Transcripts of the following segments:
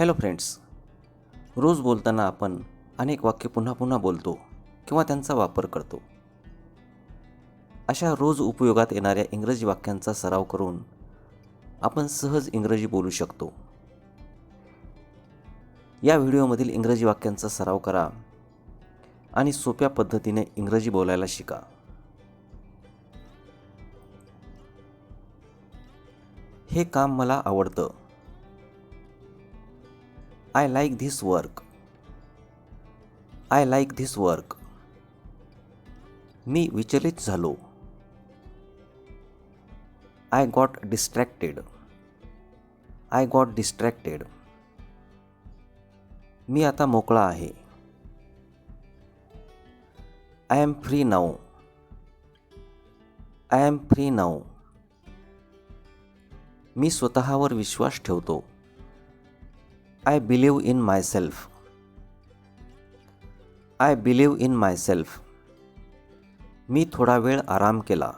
Hello friends रोज बोलताना आपण अनेक वाक्य पुन्हा पुन्हा बोलतो किंवा त्यांचा वापर करतो. अशा रोज उपयोगात येणाऱ्या इंग्रजी वाक्यांचा सराव करून आपण सहज इंग्रजी बोलू शकतो. या व्हिडिओमधील इंग्रजी वाक्यांचा सराव करा आणि सोप्या पद्धतीने इंग्रजी बोलायला शिका. हे काम मला आवडतं. I like this work I like this work मी विचलित झालो. I got distracted I got distracted मी आता मोकळा आहे. I am free now I am free now मी स्वतःवर विश्वास ठेवतो. I believe in myself I believe in myself मी थोडा वेळ आराम केला.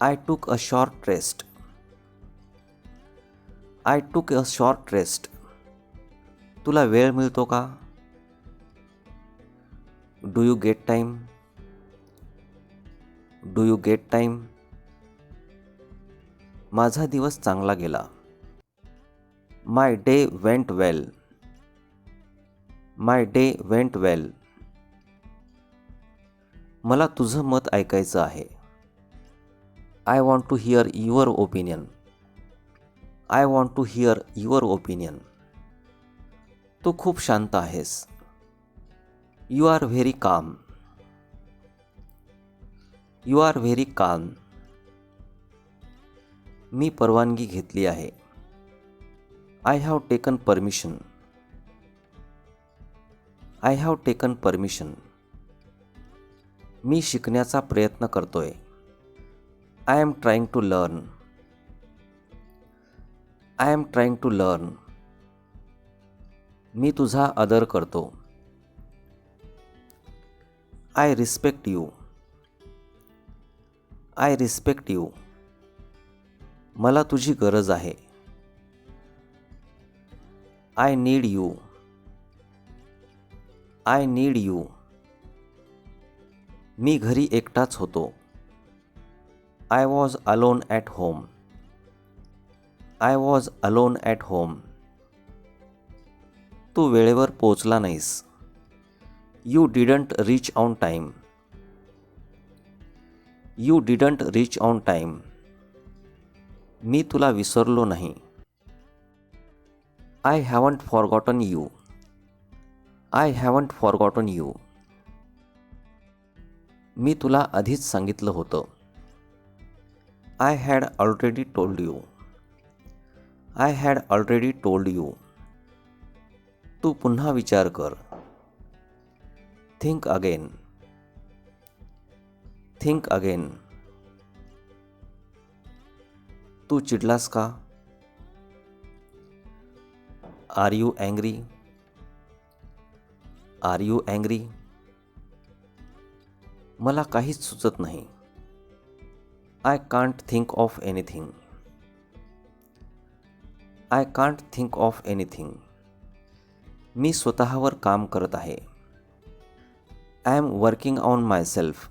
आय टूक अ शॉर्ट रेस्ट आय टूक अ शॉर्ट रेस्ट तुला वेळ मिळतो का? Do you get time do you get time माझा दिवस चांगला गेला. My day went well my day went well मला तुझं मत ऐकायचं आहे. I want to hear your opinion I want to hear your opinion तू खूप शांत आहेस. You are very calm you are very calm मी परवानगी घेतली आहे. I have taken permission I have taken permission मी शिकण्याचा प्रयत्न करतोय. I am trying to learn I am trying to learn मी तुझा आदर करतो. I respect you I respect you मला तुझी गरज आहे. I need you I need you मी घरी एकटाच होतो. I was alone at home I was alone at home तू वेळेवर पोचला नाहीस. You didn't reach on time you didn't reach on time मी तुला विसरलो नाही. I haven't forgotten you I haven't forgotten you मी तुला आधीच सांगितलं होतं. I had already told you I had already told you तू पुन्हा विचार कर. थिंक अगेन थिंक अगेन तू चिडलास का? Are you angry are you angry मला काहीच सुचत नाही. I can't think of anything. I can't think of anything. मी स्वतःवर काम करत आहे. I am working on myself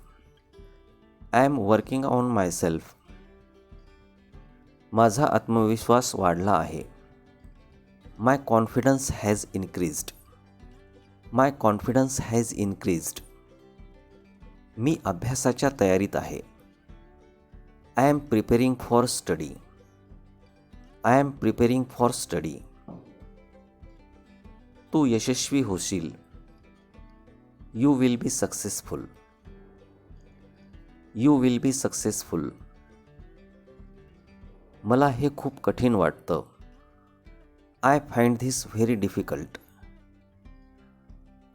I am working on myself माझा आत्मविश्वास वाढला आहे. My confidence has increased my confidence has increased मी अभ्यासाच्या तयारीत आहे. I am preparing for study I am preparing for study तू यशस्वी होशील. You will be successful you will be successful मला हे खूप कठीण वाटतं. I find this very difficult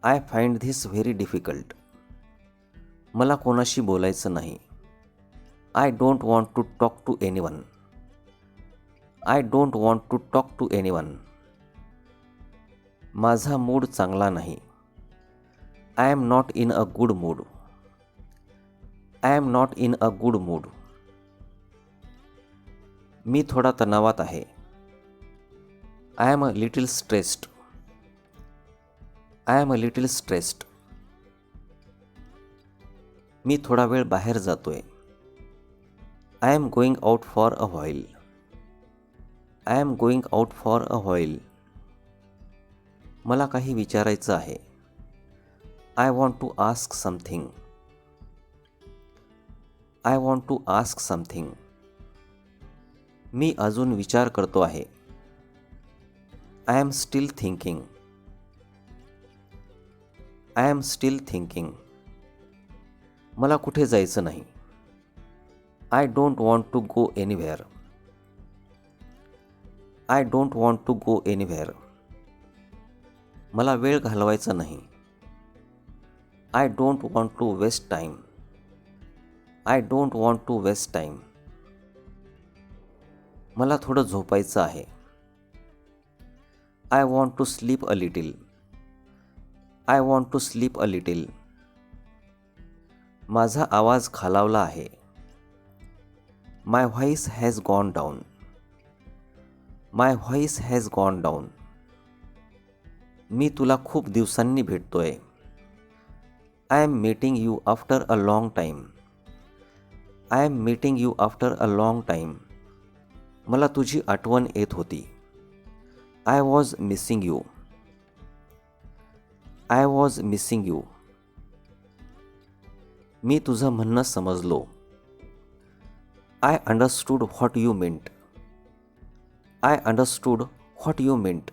I find this very difficult मला कोणाशी बोलायचं नाही. I don't want to talk to anyone I don't want to talk to anyone माझा मूड चांगला नाही. I am not in a good mood I am not in a good mood मी थोडा तणावात आहे. I am a little stressed I am a little stressed मी थोडा वेळ बाहेर जातोय. I am going out for a while I am going out for a while मला काही विचारायचं आहे. I want to ask something I want to ask something मी अजून विचार करतो आहे. I am still thinking I am still thinking मला कुठे जायचं नाही. I don't want to go anywhere I don't want to go anywhere मला वेळ घालवायचा नाही. I don't want to waste time I don't want to waste time मला थोडं झोपायचं आहे. I want to sleep a little I want to sleep a little माझा आवाज खालावला आहे. My voice has gone down my voice has gone down मी तुला खूप दिवसांनी भेटतोय. I am meeting you after a long time I am meeting you after a long time मला तुझी आठवण येत होती. I was missing you I was missing you मी तुझं म्हणणं समजलो. I understood what you meant I understood what you meant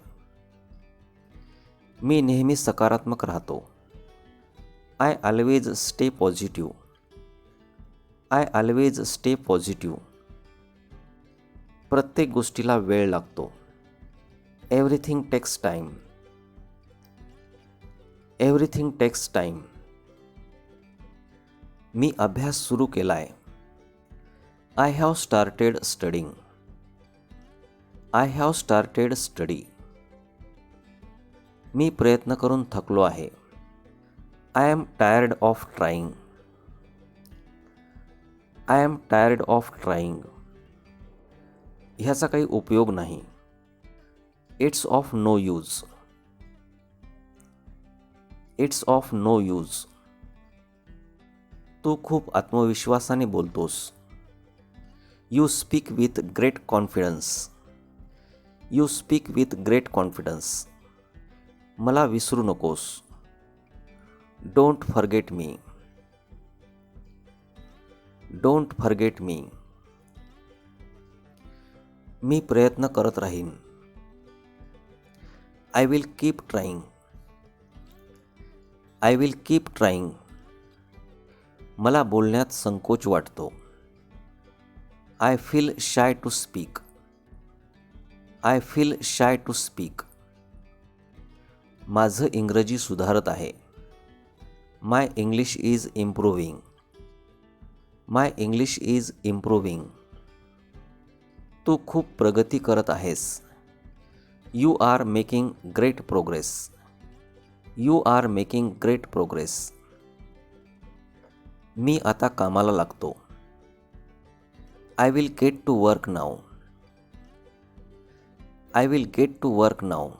मी नेहमी सकारात्मक राहतो. I always stay positive I always stay positive प्रत्येक गोष्टीला वेळ लागतो. Everything takes time everything takes time मी अभ्यास सुरू केला आहे I have started studying I have started study मी प्रयत्न करून थकलो आहे. I am tired of trying I am tired of trying ह्याचा काही उपयोग नाही. It's of no use it's of no use तू खूप आत्मविश्वासाने बोलतोस. You speak with great confidence you speak with great confidence मला विसरू नकोस. Don't forget me don't forget me मी प्रयत्न करत राहीन. I will keep trying I will keep trying मला बोलण्यात संकोच वाटतो. I feel shy to speak I feel shy to speak माझं इंग्रजी सुधारत आहे. My English is improving my English is improving तू खूप प्रगती करत आहेस. You are making great progress. You are making great progress. मी आता कामाला लागतो. I will get to work now I will get to work now